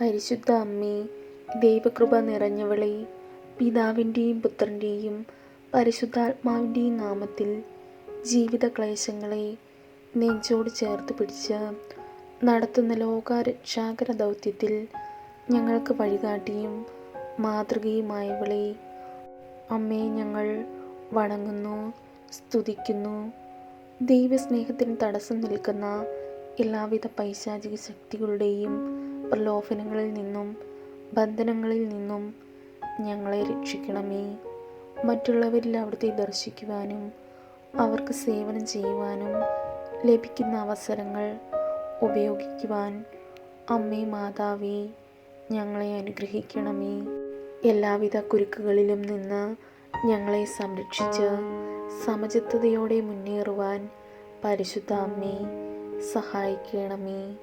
പരിശുദ്ധ അമ്മേ ദൈവകൃപ നിറഞ്ഞവളെ പിതാവിന്റെയും പുത്രന്റെയും പരിശുദ്ധാത്മാവിന്റെയും നാമത്തിൽ ജീവിത ക്ലേശങ്ങളെ നെഞ്ചോട് ചേർത്ത് പിടിച്ച് നടത്തുന്ന ലോകരക്ഷാകര ദൗത്യത്തിൽ ഞങ്ങൾക്ക് വഴികാട്ടിയും മാതൃകയുമായവളെ. അമ്മേ ഞങ്ങൾ വണങ്ങുന്നു സ്തുതിക്കുന്നു. ദൈവസ്നേഹത്തിന് തടസ്സം നിൽക്കുന്ന എല്ലാവിധ പൈശാചിക ശക്തികളുടെയും പ്രലോഭനങ്ങളിൽ നിന്നും ബന്ധനങ്ങളിൽ നിന്നും ഞങ്ങളെ രക്ഷിക്കണമേ. മറ്റുള്ളവരിൽ അവിടുത്തെ ദർശിക്കുവാനും അവർക്ക് സേവനം ചെയ്യുവാനും ലഭിക്കുന്ന അവസരങ്ങൾ ഉപയോഗിക്കുവാൻ അമ്മേ മാതാവേ ഞങ്ങളെ അനുഗ്രഹിക്കണമേ. എല്ലാവിധ കുരുക്കുകളിലും നിന്ന് ഞങ്ങളെ സംരക്ഷിച്ച് സമചിത്തതയോടെ മുന്നേറുവാൻ പരിശുദ്ധ അമ്മേ സഹായിക്കണമേ.